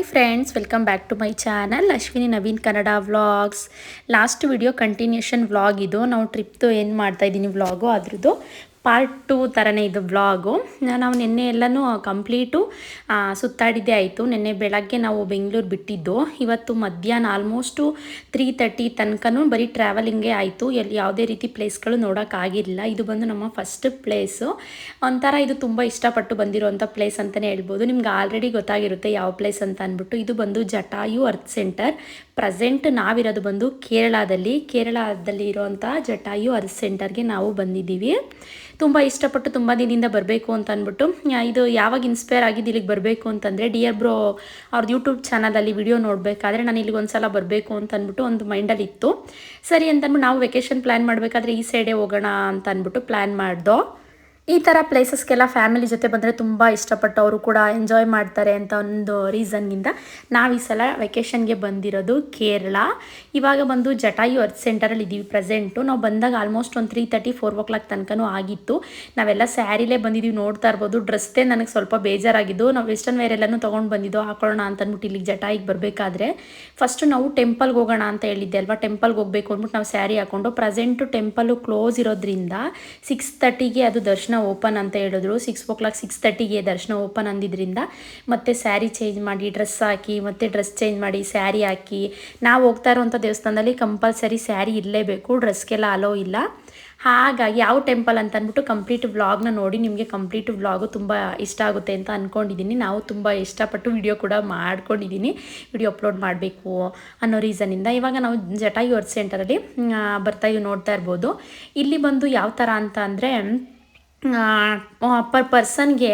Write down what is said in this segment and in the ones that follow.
Hi friends welcome back to my channel Ashwini Naveen Kannada vlogs last video continuation vlog ಇದು. ನಾವು ಟ್ರಿಪ್ದು ಏನು ಮಾಡ್ತಾ ಇದ್ದೀನಿ ವ್ಲಾಗು ಅದ್ರದ್ದು ಪಾರ್ಟ್ ಟು ಥರನೇ ಇದು ವ್ಲಾಗು ನಾವು ನಿನ್ನೆ ಎಲ್ಲನೂ ಕಂಪ್ಲೀಟು ಸುತ್ತಾಡಿದ್ದೇ ಆಯಿತು. ನಿನ್ನೆ ಬೆಳಗ್ಗೆ ನಾವು ಬೆಂಗಳೂರು ಬಿಟ್ಟಿದ್ದು. ಇವತ್ತು ಮಧ್ಯಾಹ್ನ ಆಲ್ಮೋಸ್ಟು ತ್ರೀ ತರ್ಟಿ ತನಕನೂ ಬರೀ ಟ್ರಾವೆಲಿಂಗೇ ಆಯಿತು. ಎಲ್ಲಿ ಯಾವುದೇ ರೀತಿ ಪ್ಲೇಸ್ಗಳು ನೋಡೋಕ್ಕಾಗಿರಲಿಲ್ಲ ಇದು ಬಂದು ನಮ್ಮ ಫಸ್ಟ್ ಪ್ಲೇಸು ಒಂಥರ ಇದು ತುಂಬ ಇಷ್ಟಪಟ್ಟು ಬಂದಿರುವಂಥ ಪ್ಲೇಸ್ ಅಂತಲೇ ಹೇಳ್ಬೋದು. ನಿಮ್ಗೆ ಆಲ್ರೆಡಿ ಗೊತ್ತಾಗಿರುತ್ತೆ ಯಾವ ಪ್ಲೇಸ್ ಅಂತ ಅಂದ್ಬಿಟ್ಟು. ಇದು ಬಂದು ಜಟಾಯು ಅರ್ತ್ ಸೆಂಟರ್ ಪ್ರೆಸೆಂಟ್ ನಾವಿರೋದು ಬಂದು ಕೇರಳದಲ್ಲಿ. ಕೇರಳದಲ್ಲಿ ಇರುವಂಥ ಜಟಾಯು ಅರ್ತ್ ಸೆಂಟರ್ಗೆ ನಾವು ಬಂದಿದ್ದೀವಿ. ತುಂಬ ಇಷ್ಟಪಟ್ಟು ತುಂಬ ದಿನದಿಂದ ಬರಬೇಕು ಅಂತ ಅಂದ್ಬಿಟ್ಟು ಇದು ಯಾವಾಗ ಇನ್ಸ್ಪೈರ್ ಆಗಿದ್ದು ಇಲ್ಲಿಗೆ ಬರಬೇಕು ಅಂತಂದರೆ ಡಿಯರ್ ಬ್ರೋ ಅವ್ರದ್ದು ಯೂಟ್ಯೂಬ್ ಚಾನಲಲ್ಲಿ ವಿಡಿಯೋ ನೋಡಬೇಕಾದ್ರೆ ನಾನು ಇಲ್ಲಿಗೆ ಒಂದು ಸಲ ಬರಬೇಕು ಅಂತ ಅಂದ್ಬಿಟ್ಟು ಒಂದು ಮೈಂಡಲ್ಲಿ ಇತ್ತು. ಸರಿ ಅಂತಂದ್ಬಿಟ್ಟು ನಾವು ವೆಕೇಷನ್ ಪ್ಲ್ಯಾನ್ ಮಾಡಬೇಕಾದ್ರೆ ಈ ಸೈಡೇ ಹೋಗೋಣ ಅಂತ ಅಂದ್ಬಿಟ್ಟು ಪ್ಲ್ಯಾನ್ ಮಾಡ್ದೋ. ಈ ಥರ ಪ್ಲೇಸಸ್ಗೆಲ್ಲ ಫ್ಯಾಮಿಲಿ ಜೊತೆ ಬಂದರೆ ತುಂಬ ಇಷ್ಟಪಟ್ಟು ಅವರು ಕೂಡ ಎಂಜಾಯ್ ಮಾಡ್ತಾರೆ ಅಂತ ಒಂದು ರೀಸನ್ನಿಂದ ನಾವು ಈ ಸಲ ವೆಕೇಷನ್ಗೆ ಬಂದಿರೋದು ಕೇರಳ. ಇವಾಗ ಬಂದು ಜಟಾಯು ಅರ್ತ್ ಸೆಂಟರಲ್ಲಿ ಇದ್ದೀವಿ ಪ್ರೆಸೆಂಟು ನಾವು ಬಂದಾಗ ಆಲ್ಮೋಸ್ಟ್ ಒಂದು three thirty four o'clock ತನಕನೂ ಆಗಿತ್ತು. ನಾವೆಲ್ಲ ಸ್ಯಾರಿಲೇ ಬಂದಿದ್ದೀವಿ ನೋಡ್ತಾ ಇರ್ಬೋದು. ಡ್ರೆಸ್ಸೇ ನನಗೆ ಸ್ವಲ್ಪ ಬೇಜಾರಾಗಿದ್ದು. ನಾವು ವೆಸ್ಟರ್ನ್ ವೇರ್ ಎಲ್ಲನೂ ತೊಗೊಂಡು ಬಂದಿದ್ದು ಹಾಕೊಳ್ಳೋಣ ಅಂತ ಅಂದ್ಬಿಟ್ಟು ಇಲ್ಲಿಗೆ ಜಟಾಯಿಗೆ ಬರಬೇಕಾದ್ರೆ ಫಸ್ಟು ನಾವು ಟೆಂಪಲ್ಗೆ ಹೋಗೋಣ ಅಂತ ಹೇಳಿದ್ದೆ ಅಲ್ವಾ? ಟೆಂಪಲ್ಗೆ ಹೋಗಬೇಕು ಅಂದ್ಬಿಟ್ಟು ನಾವು ಸ್ಯಾರಿ ಹಾಕೊಂಡು ಪ್ರೆಸೆಂಟು ಟೆಂಪಲ್ಲು ಕ್ಲೋಸ್ ಇರೋದ್ರಿಂದ ಸಿಕ್ಸ್ ತರ್ಟಿಗೆ ಅದು ದರ್ಶನ ಓಪನ್ ಅಂತ ಹೇಳಿದ್ರು. ಸಿಕ್ಸ್ ಓ ಕ್ಲಾಕ್ ಸಿಕ್ಸ್ ತರ್ಟಿಗೆ ದರ್ಶನ ಓಪನ್ ಅಂದಿದ್ದರಿಂದ ಮತ್ತೆ ಸ್ಯಾರಿ ಚೇಂಜ್ ಮಾಡಿ ಡ್ರೆಸ್ ಹಾಕಿ, ಮತ್ತೆ ಡ್ರೆಸ್ ಚೇಂಜ್ ಮಾಡಿ ಸ್ಯಾರಿ ಹಾಕಿ. ನಾವು ಹೋಗ್ತಾ ಇರೋವಂಥ ದೇವಸ್ಥಾನದಲ್ಲಿ ಕಂಪಲ್ಸರಿ ಸ್ಯಾರಿ ಇರಲೇಬೇಕು. ಡ್ರೆಸ್ಗೆಲ್ಲ ಅಲೋ ಇಲ್ಲ. ಹಾಗಾಗಿ ಯಾವ ಟೆಂಪಲ್ ಅಂತ ಅಂದ್ಬಿಟ್ಟು ಕಂಪ್ಲೀಟ್ ವ್ಲಾಗ್ನ ನೋಡಿ ನಿಮಗೆ ಕಂಪ್ಲೀಟ್ ವ್ಲಾಗು ತುಂಬ ಇಷ್ಟ ಆಗುತ್ತೆ ಅಂತ ಅಂದ್ಕೊಂಡಿದ್ದೀನಿ ನಾವು ತುಂಬ ಇಷ್ಟಪಟ್ಟು ವಿಡಿಯೋ ಕೂಡ ಮಾಡ್ಕೊಂಡಿದ್ದೀನಿ ವಿಡಿಯೋ ಅಪ್ಲೋಡ್ ಮಾಡಬೇಕು ಅನ್ನೋ ರೀಸನಿಂದ ಇವಾಗ ನಾವು ಜಟಾಯು ಅರ್ಥ ಸೆಂಟರಲ್ಲಿ ಬರ್ತಾ ಇವು ನೋಡ್ತಾ ಇರ್ಬೋದು. ಇಲ್ಲಿ ಬಂದು ಯಾವ ಥರ ಅಂತ ಅಂದರೆ ಪರ್ ಪರ್ಸನ್ಗೆ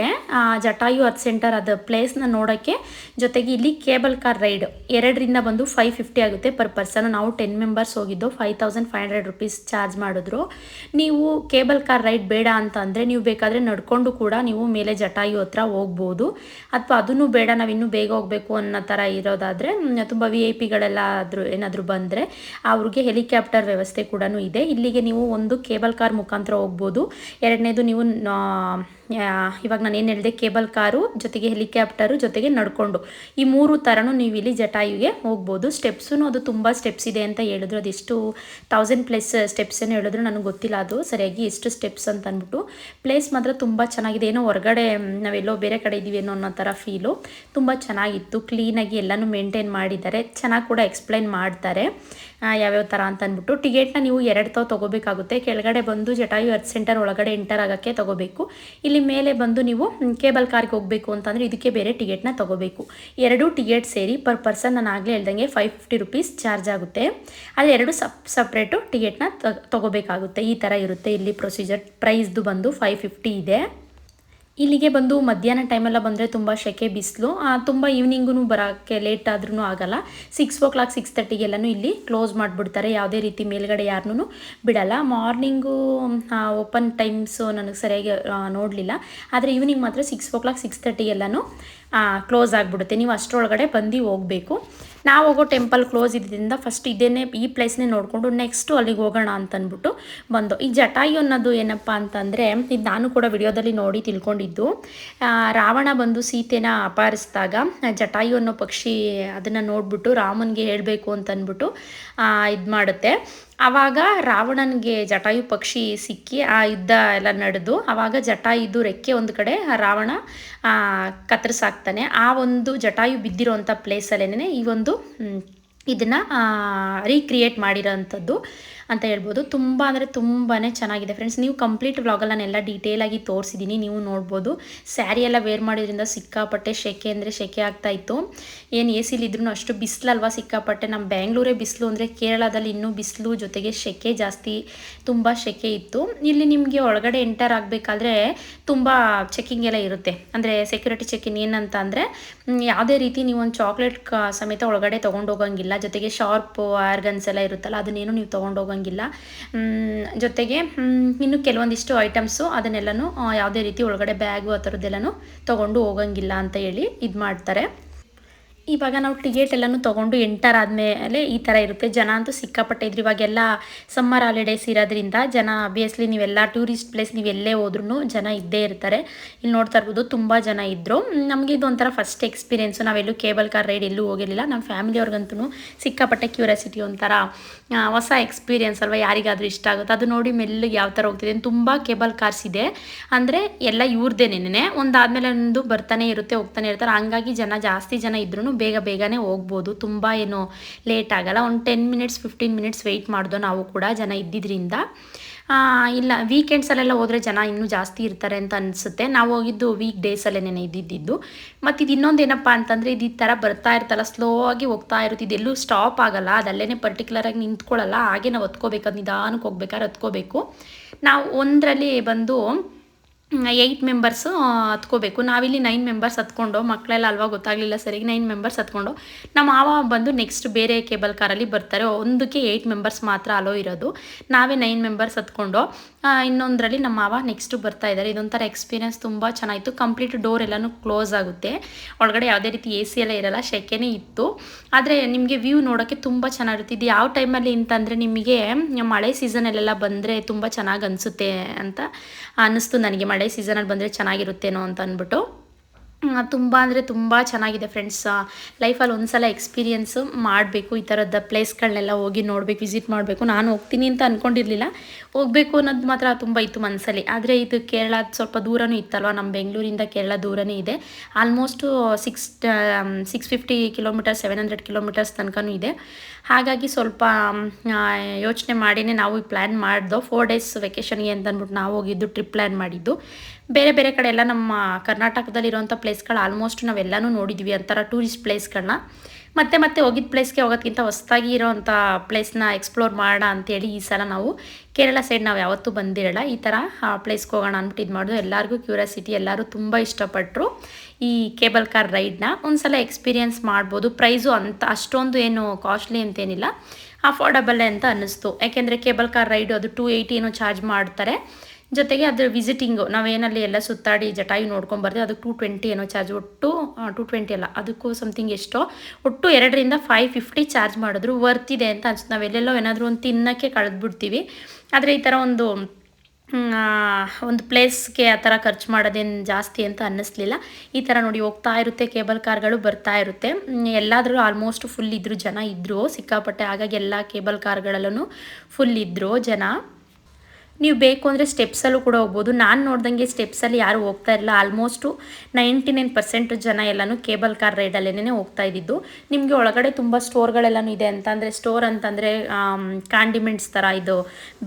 ಜಟಾಯು ಅರ್ತ್ ಸೆಂಟರ್ ಅದು ಪ್ಲೇಸ್ನ ನೋಡೋಕ್ಕೆ ಜೊತೆಗೆ ಇಲ್ಲಿ ಕೇಬಲ್ ಕಾರ್ ರೈಡ್ ಎರಡರಿಂದ ಬಂದು ಫೈವ್ ಫಿಫ್ಟಿ ಆಗುತ್ತೆ ಪರ್ ಪರ್ಸನ್ ನಾವು ಟೆನ್ ಮೆಂಬರ್ಸ್ ಹೋಗಿದ್ದು five thousand five hundred rupees charge ಮಾಡಿದ್ರು. ನೀವು ಕೇಬಲ್ ಕಾರ್ ರೈಡ್ ಬೇಡ ಅಂತ ಅಂದರೆ, ನೀವು ಬೇಕಾದರೆ ನಡ್ಕೊಂಡು ಕೂಡ ನೀವು ಮೇಲೆ ಜಟಾಯು ಹತ್ರ ಹೋಗ್ಬೋದು. ಅಥವಾ ಅದನ್ನು ಬೇಡ, ನಾವು ಇನ್ನೂ ಬೇಗ ಹೋಗಬೇಕು ಅನ್ನೋ ಥರ ಇರೋದಾದರೆ ತುಂಬ ವಿ ಐ ಪಿಗಳೆಲ್ಲ ಆದರೂ ಏನಾದರೂ ಬಂದರೆ, ಅವ್ರಿಗೆ ಹೆಲಿಕಾಪ್ಟರ್ ವ್ಯವಸ್ಥೆ ಕೂಡ ಇದೆ. ಇಲ್ಲಿಗೆ ನೀವು ಒಂದು ಕೇಬಲ್ ಕಾರ್ ಮುಖಾಂತರ ಹೋಗ್ಬೋದು. ಎರಡನೇದು ನಾ- ಯಾ- ಇವಾಗ ನಾನು ಏನು ಹೇಳಿದೆ, ಕೇಬಲ್ ಕಾರು, ಜೊತೆಗೆ ಹೆಲಿಕಾಪ್ಟರು ಜೊತೆಗೆ ನಡ್ಕೊಂಡು. ಈ ಮೂರು ಥರನೂ ನೀವು ಇಲ್ಲಿ ಜಟಾಯುಗೆ ಹೋಗ್ಬೋದು. ಸ್ಟೆಪ್ಸೂ ಅದು ತುಂಬ ಸ್ಟೆಪ್ಸ್ ಇದೆ ಅಂತ ಹೇಳಿದ್ರು. ಅದೆಷ್ಟು ತೌಸಂಡ್ ಪ್ಲಸ್ ಸ್ಟೆಪ್ಸ್ ಏನು ಹೇಳಿದ್ರು, ನನಗೆ ಗೊತ್ತಿಲ್ಲ ಅದು. ಸರಿಯಾಗಿ ಎಷ್ಟು ಸ್ಟೆಪ್ಸ್ ಅಂತ ಅಂದ್ಬಿಟ್ಟು. ಪ್ಲೇಸ್ ಮಾತ್ರ ತುಂಬ ಚೆನ್ನಾಗಿದೆ. ಏನೋ ಹೊರಗಡೆ ನಾವೆಲ್ಲೋ ಬೇರೆ ಕಡೆ ಇದ್ದೀವಿ ಅನ್ನೋ ಅನ್ನೋ ಥರ ಫೀಲು ತುಂಬ ಚೆನ್ನಾಗಿತ್ತು. ಕ್ಲೀನಾಗಿ ಎಲ್ಲನೂ ಮೇಂಟೈನ್ ಮಾಡಿದ್ದಾರೆ. ಚೆನ್ನಾಗಿ ಕೂಡ ಎಕ್ಸ್ಪ್ಲೈನ್ ಮಾಡ್ತಾರೆ. ಯಾವ್ಯಾವ ಥರ ಅಂತ ಅಂದ್ಬಿಟ್ಟು ಟಿಕೆಟ್ನ ನೀವು ಎರಡು ತಾವು ತೊಗೋಬೇಕಾಗುತ್ತೆ. ಕೆಳಗಡೆ ಬಂದು ಜಟಾಯು ಅರ್ಥ ಸೆಂಟರ್ ಒಳಗಡೆ ಎಂಟರ್ ಆಗೋಕ್ಕೆ ತೊಗೋಬೇಕು. ಇಲ್ಲಿ ಮೇಲೆ ಬಂದು ನೀವು ಕೇಬಲ್ ಕಾರ್ಗೆ ಹೋಗಬೇಕು ಅಂತಂದರೆ ಇದಕ್ಕೆ ಬೇರೆ ಟಿಕೆಟ್ನ ತೊಗೋಬೇಕು. ಎರಡು ಟಿಕೆಟ್ ಸೇರಿ ಪರ್ ಪರ್ಸನ್ ನಾನು ಆಗಲೇ ಹೇಳ್ದಂಗೆ ಫೈವ್ ಫಿಫ್ಟಿ ರುಪೀಸ್ ಚಾರ್ಜ್ ಆಗುತ್ತೆ. ಅಲ್ಲಿ ಎರಡು ಸಪ್, ಸಪ್ರೇಟು ಟಿಕೆಟ್ನ ತೊಗೋಬೇಕಾಗುತ್ತೆ. ಈ ಥರ ಇರುತ್ತೆ. ಇಲ್ಲಿ ಪ್ರೊಸೀಜರ್ ಪ್ರೈಸ್ದು ಬಂದು ಫೈವ್ ಫಿಫ್ಟಿ ಇದೆ. ಇಲ್ಲಿಗೆ ಬಂದು ಮಧ್ಯಾಹ್ನ ಟೈಮೆಲ್ಲ ಬಂದರೆ ತುಂಬ ಸೆಕೆ ಬಿಸಿಲು ತುಂಬ ಈವ್ನಿಂಗೂ ಬರೋಕ್ಕೆ ಲೇಟ್ ಆದ್ರೂ ಆಗಲ್ಲ. ಸಿಕ್ಸ್ ಓ ಕ್ಲಾಕ್ ಸಿಕ್ಸ್ ತರ್ಟಿಗೆಲ್ಲನೂ ಇಲ್ಲಿ ಕ್ಲೋಸ್ ಮಾಡಿಬಿಡ್ತಾರೆ. ಯಾವುದೇ ರೀತಿ ಮೇಲ್ಗಡೆ ಯಾರನ್ನೂ ಬಿಡಲ್ಲ. ಮಾರ್ನಿಂಗು ಓಪನ್ ಟೈಮ್ಸು ನನಗೆ ಸರಿಯಾಗಿ ನೋಡಲಿಲ್ಲ. ಆದರೆ ಈವ್ನಿಂಗ್ ಮಾತ್ರ ಸಿಕ್ಸ್ ಓ ಕ್ಲಾಕ್ ಸಿಕ್ಸ್ ತರ್ಟಿಗೆಲ್ಲನೂ ಕ್ಲೋಸ್ ಆಗಿಬಿಡುತ್ತೆ. ನೀವು ಅಷ್ಟರೊಳಗಡೆ ಬಂದು ಹೋಗಬೇಕು. ನಾವು ಹೋಗೋ ಟೆಂಪಲ್ ಕ್ಲೋಸ್ ಇದ್ದಿಂದ ಫಸ್ಟ್ ಇದೇನೆ ಈ ಪ್ಲೇಸ್ನೇ ನೋಡಿಕೊಂಡು ನೆಕ್ಸ್ಟು ಅಲ್ಲಿಗೆ ಹೋಗೋಣ ಅಂತಂದ್ಬಿಟ್ಟು ಬಂದು. ಈ ಜಟಾಯು ಅನ್ನೋದು ಏನಪ್ಪ ಅಂತಂದರೆ, ಇದು ನಾನು ಕೂಡ ವಿಡಿಯೋದಲ್ಲಿ ನೋಡಿ ತಿಳ್ಕೊಂಡಿದ್ದು. ರಾವಣ ಬಂದು ಸೀತೆನ ಅಪಹರಿಸಿದಾಗ ಜಟಾಯು ಅನ್ನೋ ಪಕ್ಷಿ ಅದನ್ನು ನೋಡಿಬಿಟ್ಟು ರಾಮನಿಗೆ ಹೇಳಬೇಕು ಅಂತಂದ್ಬಿಟ್ಟು ಇದು ಮಾಡುತ್ತೆ. ಆವಾಗ ರಾವಣನಿಗೆ ಜಟಾಯು ಪಕ್ಷಿ ಸಿಕ್ಕಿ ಆ ಯುದ್ಧ ಎಲ್ಲ ನಡೆದು ಆವಾಗ ಜಟಾಯುದು ರೆಕ್ಕೆ ಒಂದು ಕಡೆ ರಾವಣ ಕತ್ತರಿಸಾಕ್ತಾನೆ ಆ ಒಂದು ಜಟಾಯು ಬಿದ್ದಿರುವಂಥ ಪ್ಲೇಸಲ್ಲೇನೆ ಈ ಒಂದು ಇದನ್ನು ರೀಕ್ರಿಯೇಟ್ ಮಾಡಿರೋಂಥದ್ದು ಅಂತ ಹೇಳ್ಬೋದು. ತುಂಬ ಅಂದರೆ ತುಂಬಾ ಚೆನ್ನಾಗಿದೆ ಫ್ರೆಂಡ್ಸ್ ನೀವು ಕಂಪ್ಲೀಟ್ ವ್ಲಾಗಲ್ಲಿ ನಾನೆಲ್ಲ ಡೀಟೇಲಾಗಿ ತೋರಿಸಿದ್ದೀನಿ ನೀವು ನೋಡ್ಬೋದು. ಸ್ಯಾರಿ ಎಲ್ಲ ವೇರ್ ಮಾಡಿದ್ರಿಂದ ಸಿಕ್ಕಾಪಟ್ಟೆ ಶೆಕೆ ಅಂದರೆ ಶೆಕೆ ಆಗ್ತಾ ಇತ್ತು. ಏನು ಎ ಸಿಲಿದ್ರೂ ಅಷ್ಟು ಬಿಸಿಲಲ್ವಾ ಸಿಕ್ಕಾಪಟ್ಟೆ. ನಮ್ಮ ಬ್ಯಾಂಗ್ಳೂರೇ ಬಿಸಿಲು ಅಂದರೆ ಕೇರಳದಲ್ಲಿ ಇನ್ನೂ ಬಿಸಿಲು ಜೊತೆಗೆ ಶೆಕೆ ಜಾಸ್ತಿ, ತುಂಬ ಶೆಕೆ ಇತ್ತು. ಇಲ್ಲಿ ನಿಮಗೆ ಒಳಗಡೆ ಎಂಟರ್ ಆಗಬೇಕಾದ್ರೆ ತುಂಬ ಚೆಕಿಂಗ್ ಎಲ್ಲ ಇರುತ್ತೆ. ಅಂದರೆ ಸೆಕ್ಯೂರಿಟಿ ಚೆಕಿಂಗ್ ಏನಂತ ಅಂದರೆ ಯಾವುದೇ ರೀತಿ ನೀವೊಂದು ಚಾಕ್ಲೇಟ್ ಸಮೇತ ಒಳಗಡೆ ತೊಗೊಂಡು ಹೋಗಂಗಿಲ್ಲ. ಜೊತೆಗೆ ಶಾರ್ಪ್ ಆರ್ಗನ್ಸ್ ಎಲ್ಲ ಇರುತ್ತಲ್ಲ, ಅದನ್ನೇನು ನೀವು ತೊಗೊಂಡು ಹೋಗಂಗಿಲ್ಲ ಜೊತೆಗೆ ಇನ್ನು ಕೆಲವೊಂದಿಷ್ಟು ಐಟಮ್ಸು ಅದನ್ನೆಲ್ಲನೂ ಯಾವುದೇ ರೀತಿ ಒಳಗಡೆ ಬ್ಯಾಗು ಆ ಥರದ್ದೆಲ್ಲನೂ ತೊಗೊಂಡು ಹೋಗಂಗಿಲ್ಲ ಅಂತ ಹೇಳಿ ಇದು ಮಾಡ್ತಾರೆ ಇವಾಗ ನಾವು ಟಿಕೆಟ್ ಎಲ್ಲನೂ ತೊಗೊಂಡು ಎಂಟರ್ ಆದಮೇಲೆ ಈ ಥರ ಇರುತ್ತೆ. ಜನ ಅಂತೂ ಸಿಕ್ಕಾಪಟ್ಟೆ ಇದ್ರು. ಇವಾಗೆಲ್ಲ ಸಮ್ಮರ್ ಹಾಲಿಡೇಸ್ ಇರೋದ್ರಿಂದ ಜನ ಅಬ್ವಿಯಸ್ಲಿ ನೀವೆಲ್ಲ ಟೂರಿಸ್ಟ್ ಪ್ಲೇಸ್ ನೀವು ಎಲ್ಲೇ ಹೋದ್ರೂ ಜನ ಇದ್ದೇ ಇರ್ತಾರೆ. ಇಲ್ಲಿ ನೋಡ್ತಾ ಇರ್ಬೋದು ತುಂಬ ಜನ ಇದ್ದರು ನಮಗೆ ಇದು ಒಂಥರ ಫಸ್ಟ್ ಎಕ್ಸ್ಪೀರಿಯೆನ್ಸು ನಾವೆಲ್ಲೂ ಕೇಬಲ್ ಕಾರ್ ರೈಡ್ ಎಲ್ಲೂ ಹೋಗಿರಲಿಲ್ಲ. ನಮ್ಮ ಫ್ಯಾಮಿಲಿಯವ್ರಿಗಂತೂ ಸಿಕ್ಕಾಪಟ್ಟೆ ಕ್ಯೂರಿಯಾಸಿಟಿ ಒಂಥರ ಹೊಸ ಎಕ್ಸ್ಪೀರಿಯೆನ್ಸ್ ಅಲ್ವಾ? ಯಾರಿಗಾದ್ರೂ ಇಷ್ಟ ಆಗುತ್ತೆ? ಅದು ನೋಡಿ ಮೆಲ್ಲಿಗೆ ಯಾವ ಥರ ಹೋಗ್ತಿದೆ. ತುಂಬ ಕೇಬಲ್ ಕಾರ್ಸ್ ಇದೆ. ಅಂದರೆ ಎಲ್ಲ ಇವ್ರದ್ದೇನೇನೆ ಒಂದಾದ್ಮೇಲೆ ಒಂದು ಬರ್ತಾನೆ ಇರುತ್ತೆ, ಹೋಗ್ತಾನೆ ಇರ್ತಾರೆ. ಹಂಗಾಗಿ ಜನ ಜಾಸ್ತಿ ಜನ ಇದ್ರೂ ಬೇಗ ಬೇಗನೆ ಹೋಗ್ಬೋದು. ತುಂಬ ಏನು ಲೇಟ್ ಆಗಲ್ಲ. ಒಂದು ten minutes fifteen minutes wait ಮಾಡ್ದೋ ನಾವು ಕೂಡ ಜನ ಇದ್ದಿದ್ದರಿಂದ ಇಲ್ಲ ವೀಕೆಂಡ್ಸಲ್ಲೆಲ್ಲ ಹೋದರೆ ಜನ ಇನ್ನೂ ಜಾಸ್ತಿ ಇರ್ತಾರೆ ಅಂತ ಅನಿಸುತ್ತೆ. ನಾವು ಹೋಗಿದ್ದು ವೀಕ್ ಡೇಸಲ್ಲೇನೆ ಇದ್ದಿದ್ದು. ಮತ್ತು ಇದು ಇನ್ನೊಂದು ಏನಪ್ಪ ಅಂತಂದರೆ ಇದು ಈ ಥರ ಬರ್ತಾ ಇರ್ತಲ್ಲ ಸ್ಲೋ ಆಗಿ ಹೋಗ್ತಾ ಇರುತ್ತೆ. ಇದೆಲ್ಲೂ ಸ್ಟಾಪ್ ಆಗಲ್ಲ. ಅದಲ್ಲೇ ಪರ್ಟಿಕ್ಯುಲರಾಗಿ ನಿಂತ್ಕೊಳ್ಳಲ್ಲ. ಹಾಗೆ ನಾವು ಹತ್ಕೋಬೇಕು ನಿಧಾನಕ್ಕೆ ಹೋಗ್ಬೇಕಾದ್ರೆ ಹತ್ಕೋಬೇಕು. ನಾವು ಒಂದರಲ್ಲಿ ಬಂದು ಏಯ್ಟ್ ಮೆಂಬರ್ಸು ಹತ್ಕೋಬೇಕು. ನಾವಿಲ್ಲಿ ನೈನ್ ಮೆಂಬರ್ಸ್ ಹತ್ಕೊಂಡು ಮಕ್ಕಳೆಲ್ಲ ಅಲ್ವಾ ಗೊತ್ತಾಗಲಿಲ್ಲ ಸರಿ ನೈನ್ ಮೆಂಬರ್ಸ್ ಹತ್ಕೊಂಡು, ನಮ್ಮ ಮಾವ ಬಂದು ನೆಕ್ಸ್ಟ್ ಬೇರೆ ಕೇಬಲ್ ಕಾರಲ್ಲಿ ಬರ್ತಾರೆ. ಒಂದಕ್ಕೆ ಏಯ್ಟ್ ಮೆಂಬರ್ಸ್ ಮಾತ್ರ ಅಲೋ ಇರೋದು. ನಾವೇ ನೈನ್ ಮೆಂಬರ್ಸ್ ಹತ್ಕೊಂಡು ಇನ್ನೊಂದರಲ್ಲಿ ನಮ್ಮ ಮಾವ ನೆಕ್ಸ್ಟು ಬರ್ತಾ ಇದ್ದಾರೆ ಇದೊಂಥರ ಎಕ್ಸ್ಪೀರಿಯನ್ಸ್ ತುಂಬ ಚೆನ್ನಾಗಿತ್ತು. ಕಂಪ್ಲೀಟ್ ಡೋರ್ ಎಲ್ಲನೂ ಕ್ಲೋಸ್ ಆಗುತ್ತೆ. ಒಳಗಡೆ ಯಾವುದೇ ರೀತಿ ಎ ಸಿ ಎಲ್ಲ ಇರಲ್ಲ, ಶೆಕೆನೇ ಇತ್ತು. ಆದರೆ ನಿಮಗೆ ವ್ಯೂ ನೋಡೋಕ್ಕೆ ತುಂಬ ಚೆನ್ನಾಗಿರುತ್ತೆ. ಇದು ಯಾವ ಟೈಮಲ್ಲಿ ಅಂತಂದರೆ ನಿಮಗೆ ಮಳೆ ಸೀಸನಲ್ಲೆಲ್ಲ ಬಂದರೆ ತುಂಬ ಚೆನ್ನಾಗಿ ಅನಿಸುತ್ತೆ ಅಂತ ಅನ್ನಿಸ್ತು ನನಗೆ. ಮಳೆ ಸೀಸನಲ್ಲಿ ಬಂದರೆ ಚೆನ್ನಾಗಿರುತ್ತೇನೋ ಅಂತ ಅಂದ್ಬಿಟ್ಟು. ತುಂಬ ಅಂದರೆ ತುಂಬ ಚೆನ್ನಾಗಿದೆ ಫ್ರೆಂಡ್ಸ್ ಲೈಫಲ್ಲಿ ಒಂದ್ಸಲ ಎಕ್ಸ್ಪೀರಿಯೆನ್ಸು ಮಾಡಬೇಕು, ಈ ಥರದ ಪ್ಲೇಸ್ಗಳನ್ನೆಲ್ಲ ಹೋಗಿ ನೋಡಬೇಕು ವಿಸಿಟ್ ಮಾಡಬೇಕು. ನಾನು ಹೋಗ್ತೀನಿ ಅಂತ ಅಂದ್ಕೊಂಡಿರಲಿಲ್ಲ ಹೋಗಬೇಕು ಅನ್ನೋದು ಮಾತ್ರ ತುಂಬ ಇತ್ತು ಮನಸ್ಸಲ್ಲಿ ಆದರೆ ಇದು ಕೇರಳ ಸ್ವಲ್ಪ ದೂರನೂ ಇತ್ತಲ್ವ? ನಮ್ಮ ಬೆಂಗಳೂರಿಂದ ಕೇರಳ ದೂರನೇ ಇದೆ. Almost six six fifty kilometres seven hundred kilometres ತನಕನೂ ಇದೆ. ಹಾಗಾಗಿ ಸ್ವಲ್ಪ ಯೋಚನೆ ಮಾಡಿನೇ ನಾವು ಪ್ಲ್ಯಾನ್ ಮಾಡ್ದೋ ಫೋರ್ ಡೇಸ್ ವೆಕೇಷನ್ಗೆ ಅಂತ ಅಂದ್ಬಿಟ್ಟು ನಾವು ಹೋಗಿದ್ದು ಟ್ರಿಪ್ ಪ್ಲ್ಯಾನ್ ಮಾಡಿದ್ದು. ಬೇರೆ ಬೇರೆ ಕಡೆ ಎಲ್ಲ ನಮ್ಮ ಕರ್ನಾಟಕದಲ್ಲಿರುವಂಥ ಪ್ಲೇಸ್ಗಳು ಆಲ್ಮೋಸ್ಟ್ ನಾವೆಲ್ಲನೂ ನೋಡಿದ್ವಿ. ಅಂತಾರ ಟೂರಿಸ್ಟ್ ಪ್ಲೇಸ್ಗಳನ್ನ ಮತ್ತೆ ಮತ್ತೆ ಹೋಗಿದ್ದ ಪ್ಲೇಸ್ಗೆ ಹೋಗೋದಕ್ಕಿಂತ ಹೊಸದಾಗಿ ಇರೋವಂಥ ಪ್ಲೇಸ್ನ ಎಕ್ಸ್ಪ್ಲೋರ್ ಮಾಡೋಣ ಅಂತೇಳಿ ಈ ಸಲ ನಾವು ಕೇರಳ ಸೈಡ್ ನಾವು ಯಾವತ್ತೂ ಬಂದಿರಲ್ಲ. ಈ ಥರ ಪ್ಲೇಸ್ಗೆ ಹೋಗೋಣ ಅಂದ್ಬಿಟ್ಟು ಇದು ಮಾಡೋದು. ಎಲ್ಲರಿಗೂ ಕ್ಯೂರಿಯಾಸಿಟಿ ಎಲ್ಲರೂ ತುಂಬ ಇಷ್ಟಪಟ್ಟರು ಈ ಕೇಬಲ್ ಕಾರ್ ರೈಡ್ನ ಒಂದು ಸಲ ಎಕ್ಸ್ಪೀರಿಯೆನ್ಸ್ ಮಾಡ್ಬೋದು. ಪ್ರೈಸು ಅಂತ, ಅಷ್ಟೊಂದು ಏನು ಕಾಸ್ಟ್ಲಿ ಅಂತೇನಿಲ್ಲ. ಅಫೋರ್ಡಬಲ್ ಅಂತ ಅನ್ನಿಸ್ತು. ಯಾಕೆಂದರೆ ಕೇಬಲ್ ಕಾರ್ ರೈಡು ಅದು ಟೂ ಏಯ್ಟಿ ಏನೋ ಚಾರ್ಜ್ ಮಾಡ್ತಾರೆ. ಜೊತೆಗೆ ಅದ್ರ ವಿಸಿಟಿಂಗು ನಾವೇನಲ್ಲಿ ಎಲ್ಲ ಸುತ್ತಾಡಿ ಜಟಾಯು ನೋಡ್ಕೊಂಡು ಬರ್ತೀವಿ. ಅದಕ್ಕೆ ಟೂ ಟ್ವೆಂಟಿ ಏನೋ ಚಾರ್ಜ್ ಒಟ್ಟು ಟೂ ಟ್ವೆಂಟಿ ಅಲ್ಲ, ಅದಕ್ಕೂ ಸಮಥಿಂಗ್ ಎಷ್ಟೋ. ಒಟ್ಟು ಎರಡರಿಂದ ಫೈವ್ ಫಿಫ್ಟಿ ಚಾರ್ಜ್ ಮಾಡಿದ್ರು ವರ್ತ್ ಇದೆ ಅಂತ ಅನ್ಸುತ್ತೆ. ನಾವೆಲ್ಲೆಲ್ಲೋ ಏನಾದರೂ ಒಂದು ತಿನ್ನೋಕ್ಕೆ ಕಳೆದ್ಬಿಡ್ತೀವಿ. ಆದರೆ ಈ ಥರ ಒಂದು ಒಂದು ಪ್ಲೇಸ್ಗೆ ಆ ಥರ ಖರ್ಚು ಮಾಡೋದೇನು ಜಾಸ್ತಿ ಅಂತ ಅನ್ನಿಸ್ಲಿಲ್ಲ. ಈ ಥರ ನೋಡಿ ಹೋಗ್ತಾ ಇರುತ್ತೆ ಕೇಬಲ್ ಕಾರ್ಗಳು ಬರ್ತಾ ಇರುತ್ತೆ. ಎಲ್ಲಾದರೂ ಆಲ್ಮೋಸ್ಟ್ ಫುಲ್ ಇದ್ರು ಜನ ಇದ್ದರು ಸಿಕ್ಕಾಪಟ್ಟೆ ಹಾಗಾಗಿ ಎಲ್ಲ ಕೇಬಲ್ ಕಾರ್ಗಳಲ್ಲೂ ಫುಲ್ ಇದ್ದರು ಜನ. ನೀವು ಬೇಕು ಅಂದರೆ ಸ್ಟೆಪ್ಸಲ್ಲೂ ಕೂಡ ಹೋಗ್ಬೋದು. ನಾನು ನೋಡ್ದಂಗೆ ಸ್ಟೆಪ್ಸಲ್ಲಿ ಯಾರು ಹೋಗ್ತಾ ಇರಲಿಲ್ಲ ಆಲ್ಮೋಸ್ಟು ನೈಂಟಿ ನೈನ್ ಪರ್ಸೆಂಟ್ ಜನ ಎಲ್ಲನೂ ಕೇಬಲ್ ಕಾರ್ ರೈಡಲ್ಲೇ ಹೋಗ್ತಾ ಇದ್ದಿದ್ದು. ನಿಮಗೆ ಒಳಗಡೆ ತುಂಬ ಸ್ಟೋರ್ಗಳೆಲ್ಲನೂ ಇದೆ ಅಂತಂದರೆ ಸ್ಟೋರ್ ಅಂತಂದರೆ ಕಾಂಡಿಮೆಂಟ್ಸ್ ಥರ ಇದು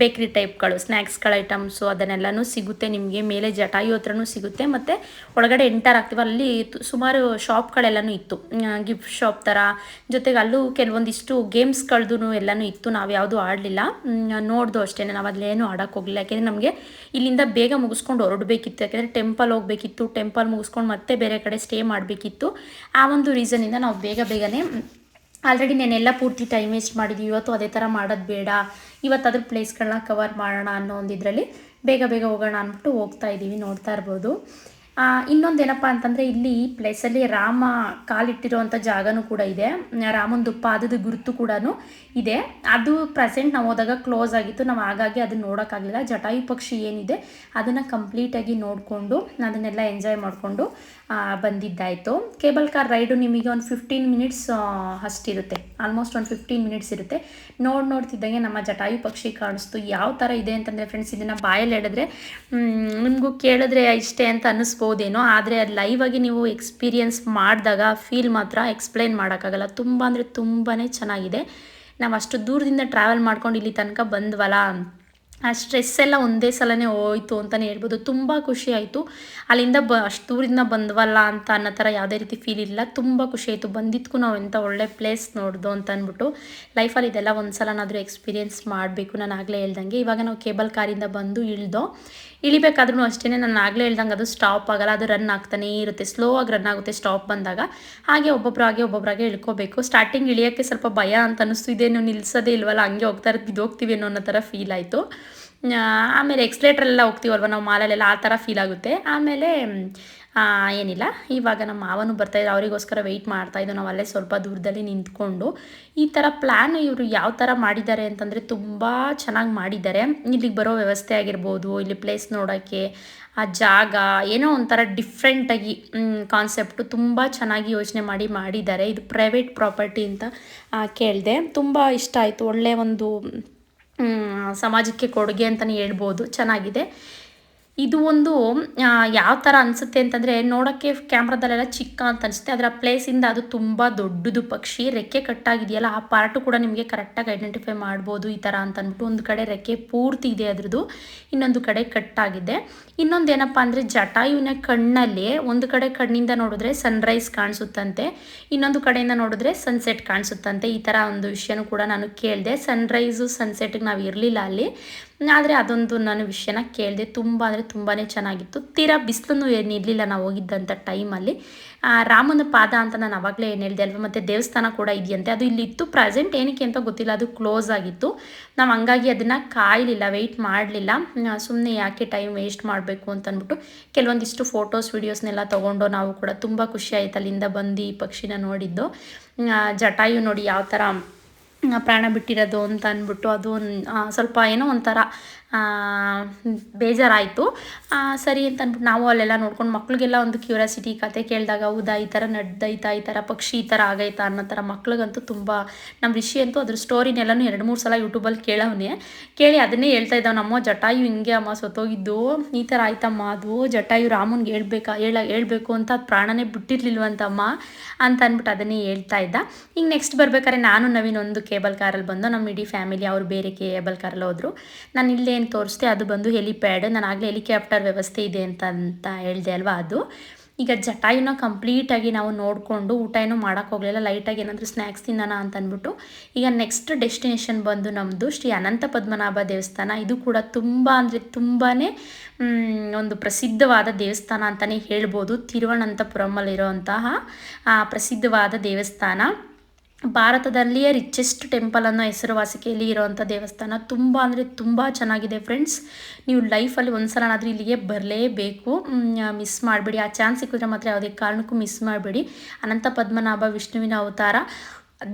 ಬೇಕ್ರಿ ಟೈಪ್ಗಳು ಸ್ನ್ಯಾಕ್ಸ್ಗಳ ಐಟಮ್ಸು ಅದನ್ನೆಲ್ಲನೂ ಸಿಗುತ್ತೆ. ನಿಮಗೆ ಮೇಲೆ ಜಟಾಯು ಹತ್ರನೂ ಸಿಗುತ್ತೆ. ಮತ್ತು ಒಳಗಡೆ ಎಂಟರ್ ಆಗ್ತೀವಿ. ಅಲ್ಲಿ ಸುಮಾರು ಶಾಪ್ಗಳೆಲ್ಲನೂ ಇತ್ತು. ಗಿಫ್ಟ್ ಶಾಪ್ ಥರ ಜೊತೆಗೆ ಅಲ್ಲೂ ಕೆಲವೊಂದಿಷ್ಟು ಗೇಮ್ಸ್ಗಳದ್ದು ಎಲ್ಲನೂ ಇತ್ತು. ನಾವು ಯಾವುದು ಆಡಲಿಲ್ಲ. ನೋಡ್ದು ಅಷ್ಟೇ ನಾವು ಅಲ್ಲೇನು ಆಡೋಕ್ಕೆ ಹೋಗಲಿಲ್ಲ. ಯಾಕೆಂದರೆ ನಮಗೆ ಇಲ್ಲಿಂದ ಬೇಗ ಮುಗಿಸ್ಕೊಂಡು ಹೊರಡಬೇಕಿತ್ತು ಯಾಕೆಂದರೆ ಟೆಂಪಲ್ ಹೋಗಬೇಕಿತ್ತು. ಟೆಂಪಲ್ ಮುಗಿಸ್ಕೊಂಡು ಮತ್ತೆ ಬೇರೆ ಕಡೆ ಸ್ಟೇ ಮಾಡಬೇಕಿತ್ತು. ಆ ಒಂದು ರೀಸನಿಂದ ನಾವು ಬೇಗ ಬೇಗನೆ ಆಲ್ರೆಡಿ ನಾನೆಲ್ಲ ಪೂರ್ತಿ ಟೈಮ್ ವೇಸ್ಟ್ ಮಾಡಿದ್ವಿ. ಇವತ್ತು ಅದೇ ಥರ ಮಾಡೋದು ಬೇಡ. ಇವತ್ತು ಅದ್ರ ಪ್ಲೇಸ್ಗಳನ್ನ ಕವರ್ ಮಾಡೋಣ ಅನ್ನೋ ಒಂದು ಇದರಲ್ಲಿ ಬೇಗ ಬೇಗ ಹೋಗೋಣ ಅಂದ್ಬಿಟ್ಟು ಹೋಗ್ತಾ ಇದ್ದೀವಿ ನೋಡ್ತಾ ಇರ್ಬೋದು. ಇನ್ನೊಂದೇನಪ್ಪ ಅಂತಂದರೆ ಇಲ್ಲಿ ಪ್ಲೇಸಲ್ಲಿ ರಾಮ ಕಾಲಿಟ್ಟಿರೋವಂಥ ಜಾಗನೂ ಕೂಡ ಇದೆ. ರಾಮಂದು ಪಾದದ ಗುರುತು ಕೂಡ ಇದೆ. ಅದು ಪ್ರೆಸೆಂಟ್ ನಾವು ಹೋದಾಗ ಕ್ಲೋಸ್ ಆಗಿತ್ತು. ನಾವು ಹಾಗಾಗಿ ಅದನ್ನ ನೋಡೋಕ್ಕಾಗಲಿಲ್ಲ ಜಟಾಯು ಪಕ್ಷಿ ಏನಿದೆ ಅದನ್ನು ಕಂಪ್ಲೀಟಾಗಿ ನೋಡಿಕೊಂಡು ಅದನ್ನೆಲ್ಲ ಎಂಜಾಯ್ ಮಾಡಿಕೊಂಡು ಬಂದಿದ್ದಾಯಿತು. ಕೇಬಲ್ ಕಾರ್ ರೈಡು ನಿಮಗೆ ಒಂದು ಫಿಫ್ಟೀನ್ ಮಿನಿಟ್ಸ್ ಅಷ್ಟಿರುತ್ತೆ ಆಲ್ಮೋಸ್ಟ್ ಒಂದು ಫಿಫ್ಟೀನ್ ಮಿನಿಟ್ಸ್ ಇರುತ್ತೆ. ನೋಡಿ ನೋಡ್ತಿದ್ದಂಗೆ ನಮ್ಮ ಜಟಾಯು ಪಕ್ಷಿ ಕಾಣಿಸ್ತು. ಯಾವ ಥರ ಇದೆ ಅಂತಂದರೆ ಫ್ರೆಂಡ್ಸ್ ಇದನ್ನು ಬಾಯಲ್ಲಿ ಹೇಳಿದ್ರೆ ನಿಮಗೂ ಕೇಳಿದ್ರೆ ಇಷ್ಟೇ ಅಂತ ಅನ್ನಿಸ್ಬೋದೇನೋ ಆದರೆ ಅದು ಲೈವ್ ಆಗಿ ನೀವು ಎಕ್ಸ್ಪೀರಿಯನ್ಸ್ ಮಾಡಿದಾಗ ಫೀಲ್ ಮಾತ್ರ ಎಕ್ಸ್ಪ್ಲೈನ್ ಮಾಡೋಕ್ಕಾಗಲ್ಲ. ತುಂಬ ಅಂದರೆ ತುಂಬಾ ಚೆನ್ನಾಗಿದೆ. ನಾವು ಅಷ್ಟು ದೂರದಿಂದ ಟ್ರಾವೆಲ್ ಮಾಡ್ಕೊಂಡು ಇಲ್ಲಿ ತನಕ ಬಂದ್ವಲ್ಲ? ಆ ಸ್ಟ್ರೆಸ್ ಎಲ್ಲ ಒಂದೇ ಸಲನೇ ಹೋಯ್ತು ಅಂತಲೇ ಹೇಳ್ಬೋದು. ತುಂಬ ಖುಷಿ ಆಯಿತು. ಅಲ್ಲಿಂದ ಬ, ಅಷ್ಟು ದೂರದಿಂದ ಬಂದ್ವಲ್ಲ ಅಂತ ಅನ್ನೋ ಥರ ಯಾವುದೇ ರೀತಿ ಫೀಲ್ ಇಲ್ಲ. ತುಂಬ ಖುಷಿ ಆಯಿತು. ಬಂದಿದ್ದಕ್ಕೂ ನಾವು ಎಂಥ ಒಳ್ಳೆ ಪ್ಲೇಸ್ ನೋಡ್ದು ಅಂತ ಅಂದ್ಬಿಟ್ಟು ಲೈಫಲ್ಲಿ ಇದೆಲ್ಲ ಒಂದು ಸಲನಾದರೂ ಎಕ್ಸ್ಪೀರಿಯೆನ್ಸ್ ಮಾಡಬೇಕು. ನಾನು ಆಗಲೇ ಹೇಳ್ದಂಗೆ. ಇವಾಗ ನಾವು ಕೇಬಲ್ ಕಾರಿಂದ ಬಂದು ಇಳ್ದೋ ಇಳಿಬೇಕಾದ್ರೂ ಅಷ್ಟೇ ನಾನು ಆಗಲೇ ಹೇಳ್ದಂಗೆ ಅದು ಸ್ಟಾಪ್ ಆಗಲ್ಲ, ಅದು ರನ್ ಆಗ್ತಾನೇ ಇರುತ್ತೆ. ಸ್ಲೋ ಆಗಿ ರನ್ ಆಗುತ್ತೆ ಸ್ಟಾಪ್ ಬಂದಾಗ. ಹಾಗೆ ಒಬ್ಬೊಬ್ಬರಾಗೆ ಒಬ್ಬೊಬ್ಬರಾಗೆ ಇಳ್ಕೋಬೇಕು. ಸ್ಟಾರ್ಟಿಂಗ್ ಇಳಿಯೋಕ್ಕೆ ಸ್ವಲ್ಪ ಭಯ ಅಂತ ಅನ್ನಿಸ್ತು ಇದೇನು ನಿಲ್ಲಿಸೋದೇ ಇಲ್ವಲ್ಲ, ಹಂಗೆ ಹೋಗ್ತಾ ಇರೋದು ಬಿದ್ದೋಗ್ತೀವಿ ಅನ್ನೋ ಥರ ಫೀಲ್ ಆಯಿತು. ಆಮೇಲೆ ಎಕ್ಸ್ಲೇಟ್ರೆಲ್ಲ ಹೋಗ್ತೀವಲ್ವ, ನಾವು ಮಾಲಲ್ಲೆಲ್ಲ ಆ ಥರ ಫೀಲ್ ಆಗುತ್ತೆ. ಆಮೇಲೆ ಏನಿಲ್ಲ. ಇವಾಗ ನಮ್ಮ ಮಾವನು ಬರ್ತಾಯಿದ್ರು ಅವರಿಗೋಸ್ಕರ ವೆಯ್ಟ್ ಮಾಡ್ತಾಯಿದ್ದು ನಾವು ಅಲ್ಲೇ ಸ್ವಲ್ಪ ದೂರದಲ್ಲಿ ನಿಂತ್ಕೊಂಡು. ಈ ಥರ ಪ್ಲ್ಯಾನ್ ಇವರು ಯಾವ ಥರ ಮಾಡಿದ್ದಾರೆ ಅಂತಂದರೆ ತುಂಬ ಚೆನ್ನಾಗಿ ಮಾಡಿದ್ದಾರೆ. ಇಲ್ಲಿಗೆ ಬರೋ ವ್ಯವಸ್ಥೆ ಆಗಿರ್ಬೋದು, ಇಲ್ಲಿ ಪ್ಲೇಸ್ ನೋಡೋಕ್ಕೆ, ಆ ಜಾಗ, ಏನೋ ಒಂಥರ ಡಿಫ್ರೆಂಟಾಗಿ ಕಾನ್ಸೆಪ್ಟು ತುಂಬ ಚೆನ್ನಾಗಿ ಯೋಚನೆ ಮಾಡಿ ಮಾಡಿದ್ದಾರೆ. ಇದು ಪ್ರೈವೇಟ್ ಪ್ರಾಪರ್ಟಿ ಅಂತ ಕೇಳಿದೆ. ತುಂಬ ಇಷ್ಟ ಆಯಿತು. ಒಳ್ಳೆಯ ಒಂದು ಸಮಾಜಕ್ಕೆ ಕೊಡುಗೆ ಅಂತಲೇ ಹೇಳ್ಬೋದು. ಚೆನ್ನಾಗಿದೆ. ಇದು ಒಂದು ಯಾವ ಥರ ಅನಿಸುತ್ತೆ ಅಂತಂದರೆ ನೋಡೋಕ್ಕೆ ಕ್ಯಾಮ್ರಾದಲ್ಲೆಲ್ಲ ಚಿಕ್ಕ ಅಂತ ಅನಿಸುತ್ತೆ. ಅದರ ಪ್ಲೇಸಿಂದ ಅದು ತುಂಬ ದೊಡ್ಡದು ಪಕ್ಷಿ. ರೆಕ್ಕೆ ಕಟ್ಟಾಗಿದೆಯಲ್ಲ, ಆ ಪಾರ್ಟು ಕೂಡ ನಿಮಗೆ ಕರೆಕ್ಟಾಗಿ ಐಡೆಂಟಿಫೈ ಮಾಡ್ಬೋದು ಈ ಥರ ಅಂತ ಅಂದ್ಬಿಟ್ಟು ಒಂದು ಕಡೆ ರೆಕ್ಕೆ ಪೂರ್ತಿ ಇದೆ ಅದರದ್ದು, ಇನ್ನೊಂದು ಕಡೆ ಕಟ್ಟಾಗಿದೆ. ಇನ್ನೊಂದು ಏನಪ್ಪ ಅಂದರೆ ಜಟಾಯುವಿನ ಕಣ್ಣಲ್ಲಿ ಒಂದು ಕಡೆ ಕಣ್ಣಿಂದ ನೋಡಿದ್ರೆ ಸನ್ರೈಸ್ ಕಾಣಿಸುತ್ತಂತೆ, ಇನ್ನೊಂದು ಕಡೆಯಿಂದ ನೋಡಿದ್ರೆ ಸನ್ಸೆಟ್ ಕಾಣಿಸುತ್ತಂತೆ. ಈ ಥರ ಒಂದು ವಿಷಯನೂ ಕೂಡ ನಾನು ಕೇಳಿದೆ. ಸನ್ರೈಸು ಸನ್ಸೆಟ್ಗೆ ನಾವು ಇರಲಿಲ್ಲ ಅಲ್ಲಿ. ಆದರೆ ಅದೊಂದು ನಾನು ವಿಷಯನ ಕೇಳಿದೆ ತುಂಬ ಅಂದರೆ ತುಂಬಾ ಚೆನ್ನಾಗಿತ್ತು. ತೀರಾ ಬಿಸಿಲೂ ಏನು ಇರಲಿಲ್ಲ ನಾವು ಹೋಗಿದ್ದಂಥ ಟೈಮಲ್ಲಿ. ರಾಮನ ಪಾದ ಅಂತ ನಾನು ಅವಾಗಲೇ ಏನು ಹೇಳಿದೆ ಅಲ್ವಾ? ಮತ್ತು ದೇವಸ್ಥಾನ ಕೂಡ ಇದೆಯಂತೆ. ಅದು ಇಲ್ಲಿ ಇತ್ತು. ಪ್ರೆಸೆಂಟ್ ಏನಕ್ಕೆ ಅಂತ ಗೊತ್ತಿಲ್ಲ. ಅದು ಕ್ಲೋಸ್ ಆಗಿತ್ತು. ನಾವು ಹಂಗಾಗಿ ಅದನ್ನು ಕಾಯಲಿಲ್ಲ, ವೆಯ್ಟ್ ಮಾಡಲಿಲ್ಲ. ಸುಮ್ಮನೆ ಯಾಕೆ ಟೈಮ್ ವೇಸ್ಟ್ ಮಾಡಬೇಕು ಅಂತ ಅಂದ್ಬಿಟ್ಟು ಕೆಲವೊಂದಿಷ್ಟು ಫೋಟೋಸ್, ವೀಡಿಯೋಸ್ನೆಲ್ಲ ತೊಗೊಂಡು ನಾವು ಕೂಡ ತುಂಬ ಖುಷಿ ಆಯ್ತು ಅಲ್ಲಿಂದ ಬಂದು ಈ ಪಕ್ಷಿನ ನೋಡಿದ್ದು. ಜಟಾಯು ನೋಡಿ ಯಾವ ಥರ ಪ್ರಾಣ ಬಿಟ್ಟಿರೋದು ಅಂತ ಅಂದ್ಬಿಟ್ಟು ಅದು ಸ್ವಲ್ಪ ಏನೋ ಒಂಥರ ಬೇಜಾರಾಯಿತು. ಸರಿ ಅಂತ ಅಂದ್ಬಿಟ್ಟು ನಾವು ಅಲ್ಲೆಲ್ಲ ನೋಡ್ಕೊಂಡು ಮಕ್ಳಿಗೆಲ್ಲ ಒಂದು ಕ್ಯೂರಿಯಾಸಿಟಿ ಕತೆ ಕೇಳಿದಾಗ ಹೌದಾ, ಈ ಥರ ನಡ್ದೈತಾ, ಈ ಥರ ಪಕ್ಷಿ ಈ ಥರ ಆಗೈತಾ ಅನ್ನೋ ಥರ ಮಕ್ಳಿಗಂತೂ ತುಂಬ ನಮ್ಮ ಋಷಿ ಅಂತೂ ಅದ್ರ ಸ್ಟೋರಿನೆಲ್ಲನೂ ಎರಡು ಮೂರು ಸಲ ಯೂಟ್ಯೂಬಲ್ಲಿ ಕೇಳವನೇ. ಕೇಳಿ ಅದನ್ನೇ ಹೇಳ್ತಾ ಇದ್ದಾವೆ ನಮ್ಮ ಜಟಾಯು ಹಿಂಗೆ ಅಮ್ಮ ಸೊತ್ತೋಗಿದ್ದು, ಈ ಥರ ಆಯ್ತಮ್ಮ, ಅದು ಜಟಾಯು ರಾಮನ್ಗೆ ಹೇಳ್ಬೇಕಾ, ಹೇಳ, ಹೇಳ್ಬೇಕು ಅಂತ ಅದು ಪ್ರಾಣನೇ ಬಿಟ್ಟಿರ್ಲಿಲ್ವಂತಮ್ಮ, ಅಂತ ಅಂದ್ಬಿಟ್ಟು ಅದನ್ನೇ ಹೇಳ್ತಾ ಇದ್ದ. ಈಗ ನೆಕ್ಸ್ಟ್ ಬರ್ಬೇಕಾದ್ರೆ ನಾನು ನವೀನ್ ಒಂದು ಕೇಬಲ್ ಕಾರಲ್ಲಿ ಬಂದು ನಮ್ಮ ಇಡೀ ಫ್ಯಾಮಿಲಿ ಅವರು ಬೇರೆ ಕೇಬಲ್ ಕಾರಲ್ಲಿ ಹೋದರು. ನಾನು ಇಲ್ಲೇನು ತೋರಿಸ್ದೆ ಅದು ಬಂದು ಹೆಲಿಪ್ಯಾಡ್ ನಾನು ಆಗಲೇ ಹೆಲಿಕಾಪ್ಟರ್ ವ್ಯವಸ್ಥೆ ಇದೆ ಅಂತ ಅಂತ ಹೇಳಿದೆ ಅಲ್ವಾ ಅದು. ಈಗ ಜಟಾಯುನ ಕಂಪ್ಲೀಟಾಗಿ ನಾವು ನೋಡಿಕೊಂಡು ಊಟ ಏನೂ ಹೋಗಲಿಲ್ಲ ಲೈಟಾಗಿ ಏನಾದರೂ ಸ್ನ್ಯಾಕ್ಸ್ ತಿನ್ನೋಣ ಅಂತ ಅಂದ್ಬಿಟ್ಟು ಈಗ ನೆಕ್ಸ್ಟ್ ಡೆಸ್ಟಿನೇಷನ್ ಬಂದು ನಮ್ಮದು ಶ್ರೀ ಅನಂತ ಪದ್ಮನಾಭ ದೇವಸ್ಥಾನ. ಇದು ಕೂಡ ತುಂಬ ಅಂದರೆ ತುಂಬಾ ಒಂದು ಪ್ರಸಿದ್ಧವಾದ ದೇವಸ್ಥಾನ ಅಂತಲೇ ಹೇಳ್ಬೋದು. ತಿರುವನಂತಪುರಮಲ್ಲಿರುವಂತಹ ಆ, ಪ್ರಸಿದ್ಧವಾದ ದೇವಸ್ಥಾನ. ಭಾರತದಲ್ಲಿಯೇ ರಿಚೆಸ್ಟ್ ಟೆಂಪಲ್ ಅನ್ನೋ ಹೆಸರುವಾಸಿಕೆಯಲ್ಲಿ ಇರೋವಂಥ ದೇವಸ್ಥಾನ ತುಂಬ ಅಂದರೆ ತುಂಬ ಚೆನ್ನಾಗಿದೆ ಫ್ರೆಂಡ್ಸ್ ನೀವು ಲೈಫಲ್ಲಿ ಒಂದು ಸಲನಾದರೂ ಇಲ್ಲಿಗೆ ಬರಲೇಬೇಕು. ಮಿಸ್ ಮಾಡಬೇಡಿ. ಆ ಚಾನ್ಸ್ ಸಿಕ್ಕಿದ್ರೆ ಮಾತ್ರ ಯಾವುದೇ ಕಾರಣಕ್ಕೂ ಮಿಸ್ ಮಾಡಬೇಡಿ. ಅನಂತ ಪದ್ಮನಾಭ ವಿಷ್ಣುವಿನ ಅವತಾರ.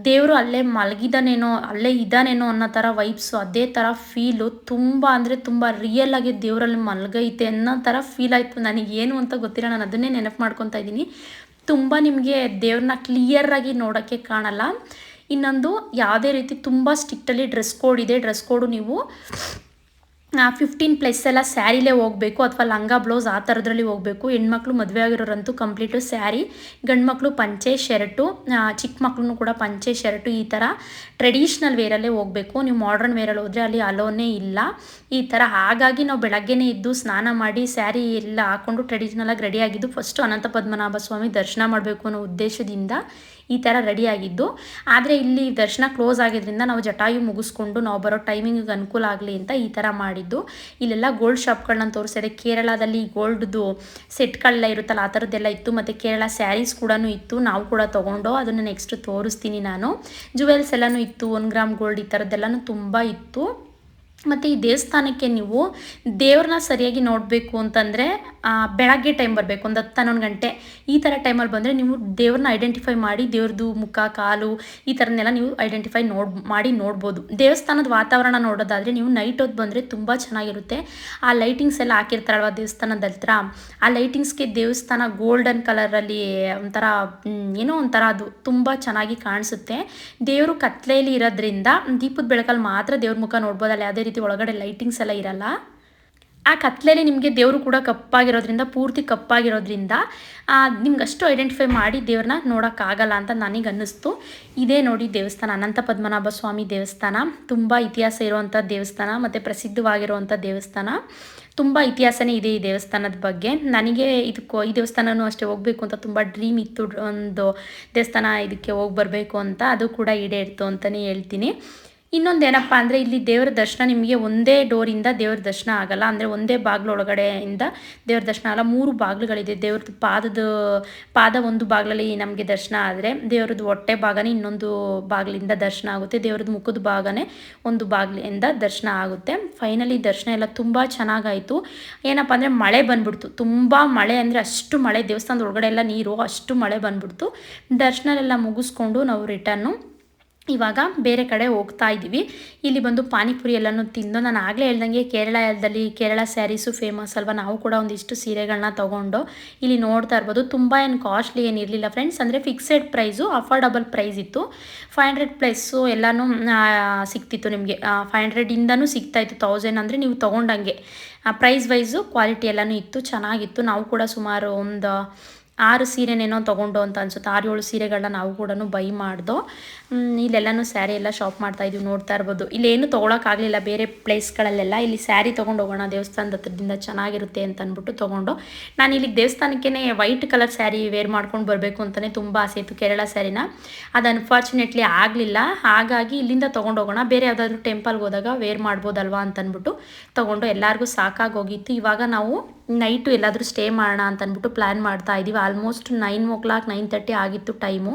ದೇವರು ಅಲ್ಲೇ ಮಲಗಿದಾನೇನೋ ಅಲ್ಲೇ ಇದ್ದಾನೇನೋ ಅನ್ನೋ ಥರ ವೈಬ್ಸು ಅದೇ ಥರ ಫೀಲು ತುಂಬ ಅಂದರೆ ತುಂಬ ರಿಯಲ್ ಆಗಿ ದೇವರಲ್ಲಿ ಮಲಗೈತೆ ಅನ್ನೋ ಥರ ಫೀಲ್ ಆಯಿತು. ನನಗೇನು ಅಂತ ಗೊತ್ತಿಲ್ಲ. ನಾನು ಅದನ್ನೇ ನೆನಪು ಮಾಡ್ಕೊತಾ ಇದ್ದೀನಿ. ತುಂಬ ನಿಮಗೆ ದೇವ್ರನ್ನ ಕ್ಲಿಯರಾಗಿ ನೋಡೋಕ್ಕೆ ಕಾಣಲ್ಲ. ಇನ್ನೊಂದು, ಯಾವುದೇ ರೀತಿ ತುಂಬ ಸ್ಟಿಕ್ಟಲ್ಲಿ ಡ್ರೆಸ್ ಕೋಡ್ ಇದೆ ಡ್ರೆಸ್ ಕೋಡು ನೀವು ಫಿಫ್ಟೀನ್ ಪ್ಲಸ್ ಎಲ್ಲ ಸ್ಯಾರಿಲೇ ಹೋಗಬೇಕು ಅಥವಾ ಲಂಗ, ಬ್ಲೌಸ್ ಆ ಥರದ್ರಲ್ಲಿ ಹೋಗಬೇಕು. ಹೆಣ್ಮಕ್ಳು ಮದುವೆ ಆಗಿರೋರಂತೂ ಕಂಪ್ಲೀಟು ಸ್ಯಾರಿ, ಗಂಡ್ಮಕ್ಳು ಪಂಚೆ, ಶರ್ಟು ಚಿಕ್ಕ ಮಕ್ಳು ಕೂಡ ಪಂಚೆ, ಶರ್ಟು ಈ ಥರ ಟ್ರೆಡಿಷ್ನಲ್ ವೇರಲ್ಲೇ ಹೋಗಬೇಕು. ನೀವು ಮಾಡ್ರನ್ ವೇರಲ್ಲಿ ಹೋದರೆ ಅಲ್ಲಿ ಅಲೋನೇ ಇಲ್ಲ. ಈ ಥರ ಹಾಗಾಗಿ ನಾವು ಬೆಳಗ್ಗೆನೇ ಇದ್ದು ಸ್ನಾನ ಮಾಡಿ ಸ್ಯಾರಿ ಎಲ್ಲ ಹಾಕ್ಕೊಂಡು ಟ್ರೆಡಿಷ್ನಲಾಗಿ ರೆಡಿ ಆಗಿದ್ದು ಫಸ್ಟು ಅನಂತ ಪದ್ಮನಾಭ ಸ್ವಾಮಿ ದರ್ಶನ ಮಾಡಬೇಕು ಅನ್ನೋ ಉದ್ದೇಶದಿಂದ ಈ ಥರ ರೆಡಿ ಆಗಿದ್ದು. ಆದರೆ ಇಲ್ಲಿ ದರ್ಶನ ಕ್ಲೋಸ್ ಆಗಿದ್ದರಿಂದ ನಾವು ಜಟಾಯು ಮುಗಿಸ್ಕೊಂಡು ನಾವು ಬರೋ ಟೈಮಿಂಗಿಗೆ ಅನುಕೂಲ ಆಗಲಿ ಅಂತ ಈ ಥರ ಮಾಡಿದ್ದು. ಇಲ್ಲೆಲ್ಲ ಗೋಲ್ಡ್ ಶಾಪ್ಗಳನ್ನ ತೋರಿಸಿದೆ ಕೇರಳದಲ್ಲಿ ಗೋಲ್ಡ್ದು ಸೆಟ್ಗಳೆಲ್ಲ ಇರುತ್ತಲ್ಲ, ಆ ಥರದ್ದೆಲ್ಲ ಇತ್ತು. ಮತ್ತು ಕೇರಳ ಸ್ಯಾರೀಸ್ ಕೂಡ ಇತ್ತು. ನಾವು ಕೂಡ ತೊಗೊಂಡು ಅದನ್ನು ನೆಕ್ಸ್ಟ್ ತೋರಿಸ್ತೀನಿ ನಾನು. ಜುವೆಲ್ಸ್ ಎಲ್ಲನೂ ಇತ್ತು. ಒನ್ ಗ್ರಾಮ್ ಗೋಲ್ಡ್ ಈ ಥರದ್ದೆಲ್ಲನೂ ತುಂಬ ಇತ್ತು. ಮತ್ತು ಈ ದೇವಸ್ಥಾನಕ್ಕೆ ನೀವು ದೇವ್ರನ್ನ ಸರಿಯಾಗಿ ನೋಡಬೇಕು ಅಂತಂದರೆ ಬೆಳಗ್ಗೆ ಟೈಮ್ ಬರಬೇಕು, ಒಂದು ಹತ್ತು ಹನ್ನೊಂದು ಗಂಟೆ. ಈ ಥರ ಟೈಮಲ್ಲಿ ಬಂದರೆ ನೀವು ದೇವ್ರನ್ನ ಐಡೆಂಟಿಫೈ ಮಾಡಿ ದೇವ್ರದ್ದು ಮುಖ, ಕಾಲು, ಈ ಥರನ್ನೆಲ್ಲ ನೀವು ಐಡೆಂಟಿಫೈ ನೋಡ್, ಮಾಡಿ ನೋಡ್ಬೋದು. ದೇವಸ್ಥಾನದ ವಾತಾವರಣ ನೋಡೋದಾದರೆ ನೀವು ನೈಟ್ ಹೊತ್ತು ಬಂದರೆ ತುಂಬ ಚೆನ್ನಾಗಿರುತ್ತೆ. ಆ ಲೈಟಿಂಗ್ಸ್ ಎಲ್ಲ ಹಾಕಿರ್ತಾರಲ್ವ ದೇವಸ್ಥಾನದ ಹತ್ರ? ಆ ಲೈಟಿಂಗ್ಸ್ಗೆ ದೇವಸ್ಥಾನ ಗೋಲ್ಡನ್ ಕಲರಲ್ಲಿ ಒಂಥರ ಏನೋ ಒಂಥರ ಅದು ತುಂಬ ಚೆನ್ನಾಗಿ ಕಾಣಿಸುತ್ತೆ. ದೇವರು ಕತ್ಲೆಯಲ್ಲಿ ಇರೋದ್ರಿಂದ ದೀಪದ ಬೆಳಕಲ್ಲಿ ಮಾತ್ರ ದೇವ್ರ ಮುಖ ನೋಡ್ಬೋದು ಅಲ್ಲಿ ಯಾವುದೇ ರೀತಿ ಒಳಗಡೆ ಲೈಟಿಂಗ್ಸ್ ಎಲ್ಲ ಇರಲ್ಲ. ಆ ಕತ್ಲೆಯಲ್ಲಿ ನಿಮಗೆ ದೇವರು ಕೂಡ ಕಪ್ಪಾಗಿರೋದ್ರಿಂದ, ಪೂರ್ತಿ ಕಪ್ಪಾಗಿರೋದ್ರಿಂದ ನಿಮ್ಗೆ ಅಷ್ಟು ಐಡೆಂಟಿಫೈ ಮಾಡಿ ದೇವ್ರನ್ನ ನೋಡೋಕ್ಕಾಗಲ್ಲ ಅಂತ ನನಗೆ ಅನ್ನಿಸ್ತು ಇದೇ ನೋಡಿ ದೇವಸ್ಥಾನ, ಅನಂತ ಪದ್ಮನಾಭ ಸ್ವಾಮಿ ದೇವಸ್ಥಾನ. ತುಂಬ ಇತಿಹಾಸ ಇರುವಂಥ ದೇವಸ್ಥಾನ ಮತ್ತು ಪ್ರಸಿದ್ಧವಾಗಿರುವಂಥ ದೇವಸ್ಥಾನ. ತುಂಬ ಇತಿಹಾಸನೇ ಇದೆ ಈ ದೇವಸ್ಥಾನದ ಬಗ್ಗೆ. ನನಗೆ ಇದಕ್ಕೂ, ಈ ದೇವಸ್ಥಾನನೂ ಅಷ್ಟೇ ಹೋಗಬೇಕು ಅಂತ ತುಂಬ ಡ್ರೀಮ್ ಇತ್ತು. ಒಂದು ದೇವಸ್ಥಾನ ಇದಕ್ಕೆ ಹೋಗಿ ಬರಬೇಕು ಅಂತ ಅದು ಕೂಡ ಈಡೇರಿತು ಅಂತಲೇ ಹೇಳ್ತೀನಿ. ಇನ್ನೊಂದು ಏನಪ್ಪ ಅಂದರೆ ಇಲ್ಲಿ ದೇವರ ದರ್ಶನ ನಿಮಗೆ ಒಂದೇ ಡೋರಿಂದ ದೇವ್ರ ದರ್ಶನ ಆಗಲ್ಲ. ಅಂದರೆ ಒಂದೇ ಬಾಗಿಲು ಒಳಗಡೆಯಿಂದ ದೇವ್ರ ದರ್ಶನ ಆಗಲ್ಲ. ಮೂರು ಬಾಗಿಲುಗಳಿದೆ. ದೇವ್ರದ್ದು ಪಾದದ, ಪಾದ ಒಂದು ಬಾಗಿಲಲ್ಲಿ ನಮಗೆ ದರ್ಶನ ಆದರೆ ದೇವ್ರದ್ದು ಹೊಟ್ಟೆ ಭಾಗನೇ ಇನ್ನೊಂದು ಬಾಗಿಲಿಂದ ದರ್ಶನ ಆಗುತ್ತೆ. ದೇವ್ರದ್ದು ಮುಖದ ಭಾಗನೇ ಒಂದು ಬಾಗಿಲಿಂದ ದರ್ಶನ ಆಗುತ್ತೆ. ಫೈನಲಿ ದರ್ಶನ ಎಲ್ಲ ತುಂಬ ಚೆನ್ನಾಗಾಯಿತು. ಏನಪ್ಪ ಅಂದರೆ ಮಳೆ ಬಂದ್ಬಿಡ್ತು. ತುಂಬ ಮಳೆ ಅಂದರೆ ಅಷ್ಟು ಮಳೆ ದೇವಸ್ಥಾನದ ಒಳಗಡೆ ಎಲ್ಲ ನೀರು, ಅಷ್ಟು ಮಳೆ ಬಂದ್ಬಿಡ್ತು. ದರ್ಶನ ಎಲ್ಲ ಮುಗಿಸ್ಕೊಂಡು ನಾವು ರಿಟರ್ನು ಇವಾಗ ಬೇರೆ ಕಡೆ ಹೋಗ್ತಾ ಇದ್ದೀವಿ. ಇಲ್ಲಿ ಬಂದು ಪಾನಿಪುರಿ ಎಲ್ಲನೂ ತಿಂದು ನಾನು ಆಗಲೇ ಹೇಳ್ದಂಗೆ ಕೇರಳದಲ್ಲಿ ಕೇರಳ ಸ್ಯಾರೀಸು ಫೇಮಸ್ ಅಲ್ವಾ? ನಾವು ಕೂಡ ಒಂದಿಷ್ಟು ಸೀರೆಗಳನ್ನ ತೊಗೊಂಡು ಇಲ್ಲಿ ನೋಡ್ತಾ ಇರ್ಬೋದು. ತುಂಬ ಏನು ಕಾಸ್ಟ್ಲಿ ಏನಿರಲಿಲ್ಲ ಫ್ರೆಂಡ್ಸ್ ಅಂದರೆ ಫಿಕ್ಸೆಡ್ ಪ್ರೈಸು ಅಫೋರ್ಡಬಲ್ ಪ್ರೈಸ್ ಇತ್ತು. ಫೈವ್ ಹಂಡ್ರೆಡ್ ಪ್ಲಸ್ಸು ಎಲ್ಲನೂ ಸಿಕ್ತಿತ್ತು ನಿಮಗೆ. ಫೈವ್ ಹಂಡ್ರೆಡಿಂದನೂ ಸಿಗ್ತಾಯಿತ್ತು ತೌಸಂಡ್ ಅಂದರೆ ನೀವು ತೊಗೊಂಡಂಗೆ. ಪ್ರೈಸ್ ವೈಸು ಕ್ವಾಲಿಟಿ ಎಲ್ಲನೂ ಇತ್ತು. ಚೆನ್ನಾಗಿತ್ತು. ನಾವು ಕೂಡ ಸುಮಾರು ಒಂದು ಆರು ಸೀರೆನೇನೋ ತೊಗೊಂಡು ಅಂತ ಅನ್ಸುತ್ತೆ. ಆರು ಏಳು ಸೀರೆಗಳನ್ನ ನಾವು ಕೂಡ ಬೈ ಮಾಡ್ದೋ ಇಲ್ಲೆಲ್ಲನೂ ಸ್ಯಾರಿ ಎಲ್ಲ ಶಾಪ್ ಮಾಡ್ತಾ ಇದೀವಿ, ನೋಡ್ತಾ ಇರ್ಬೋದು. ಇಲ್ಲೇನು ತೊಗೊಳಕ್ಕಾಗಲಿಲ್ಲ, ಬೇರೆ ಪ್ಲೇಸ್ಗಳಲ್ಲೆಲ್ಲ ಇಲ್ಲಿ ಸ್ಯಾರಿ ತೊಗೊಂಡು ಹೋಗೋಣ, ದೇವಸ್ಥಾನದ ಹತ್ರದಿಂದ ಚೆನ್ನಾಗಿರುತ್ತೆ ಅಂತ ಅಂದ್ಬಿಟ್ಟು ತೊಗೊಂಡು, ನಾನು ಇಲ್ಲಿಗೆ ದೇವಸ್ಥಾನಕ್ಕೇ ವೈಟ್ ಕಲರ್ ಸ್ಯಾರಿ ವೇರ್ ಮಾಡ್ಕೊಂಡು ಬರಬೇಕು ಅಂತಲೇ ತುಂಬ ಆಸೆ ಇತ್ತು ಕೇರಳ ಸ್ಯಾರಿನ. ಅದು ಅನ್ಫಾರ್ಚುನೇಟ್ಲಿ ಆಗಲಿಲ್ಲ. ಹಾಗಾಗಿ ಇಲ್ಲಿಂದ ತೊಗೊಂಡು ಹೋಗೋಣ, ಬೇರೆ ಯಾವುದಾದ್ರೂ ಟೆಂಪಲ್ಗೆ ಹೋದಾಗ ವೇರ್ ಮಾಡ್ಬೋದಲ್ವಾ ಅಂತ ಅಂದ್ಬಿಟ್ಟು ತೊಗೊಂಡು ಎಲ್ಲರಿಗೂ ಸಾಕಾಗಿ ಹೋಗಿತ್ತು. ಇವಾಗ ನಾವು ನೈಟು ಎಲ್ಲಾದರೂ ಸ್ಟೇ ಮಾಡೋಣ ಅಂತ ಅಂದ್ಬಿಟ್ಟು ಪ್ಲ್ಯಾನ್ ಮಾಡ್ತಾ ಇದ್ದೀವಿ almost nine o'clock nine thirty ಆಗಿತ್ತು ಟೈಮು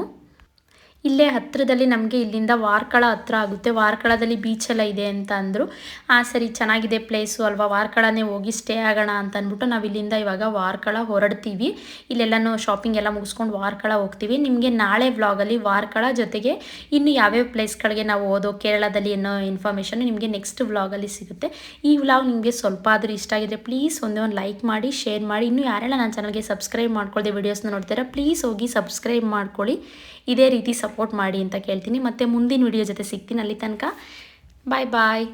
ಇಲ್ಲೇ ಹತ್ತಿರದಲ್ಲಿ ನಮಗೆ ಇಲ್ಲಿಂದ ವಾರ್ಕಳ ಹತ್ರ ಆಗುತ್ತೆ. ವಾರ್ಕಳದಲ್ಲಿ ಬೀಚೆಲ್ಲ ಇದೆ ಅಂತ ಅಂದರು. ಆ, ಸರಿ, ಚೆನ್ನಾಗಿದೆ ಪ್ಲೇಸು ಅಲ್ವಾ? ವಾರ್ಕಳನೇ ಹೋಗಿ ಸ್ಟೇ ಆಗೋಣ ಅಂತ ಅಂದ್ಬಿಟ್ಟು ನಾವು ಇಲ್ಲಿಂದ ಇವಾಗ ವಾರ್ಕಳ ಹೊರಡ್ತೀವಿ. ಇಲ್ಲೆಲ್ಲನೂ ಶಾಪಿಂಗ್ ಎಲ್ಲ ಮುಗಿಸ್ಕೊಂಡು ವಾರ್ಕಳ ಹೋಗ್ತೀವಿ. ನಿಮಗೆ ನಾಳೆ ವ್ಲಾಗಲ್ಲಿ ವಾರ್ಕಳ ಜೊತೆಗೆ ಇನ್ನು ಯಾವ್ಯಾವ ಪ್ಲೇಸ್ಗಳಿಗೆ ನಾವು ಓದೋ ಕೇರಳದಲ್ಲಿ ಏನೋ ಇನ್ಫಾರ್ಮೇಷನ್ ನಿಮಗೆ ನೆಕ್ಸ್ಟ್ ವ್ಲಾಗಲ್ಲಿ ಸಿಗುತ್ತೆ. ಈ ವ್ಲಾಗ್ ನಿಮಗೆ ಸ್ವಲ್ಪ ಆದರೂ ಇಷ್ಟ ಆಗಿದ್ರೆ ಪ್ಲೀಸ್ ಒಂದೇ ಒಂದು ಲೈಕ್ ಮಾಡಿ ಶೇರ್ ಮಾಡಿ. ಇನ್ನೂ ಯಾರೆಲ್ಲ ನನ್ನ ಚಾನಲ್ಗೆ ಸಬ್ಸ್ಕ್ರೈಬ್ ಮಾಡ್ಕೊಳ್ಳದೆ ವೀಡಿಯೋಸ್ನ ನೋಡ್ತೀರಾ ಪ್ಲೀಸ್ ಹೋಗಿ ಸಬ್ಸ್ಕ್ರೈಬ್ ಮಾಡ್ಕೊಳ್ಳಿ. ಇದೇ ರೀತಿ ಸಪೋರ್ಟ್ ಮಾಡಿ ಅಂತ ಕೇಳ್ತೀನಿ. ಮತ್ತು ಮುಂದಿನ ವಿಡಿಯೋ ಜೊತೆ ಸಿಗ್ತೀನಿ. ಅಲ್ಲಿ ತನಕ ಬಾಯ್ ಬಾಯ್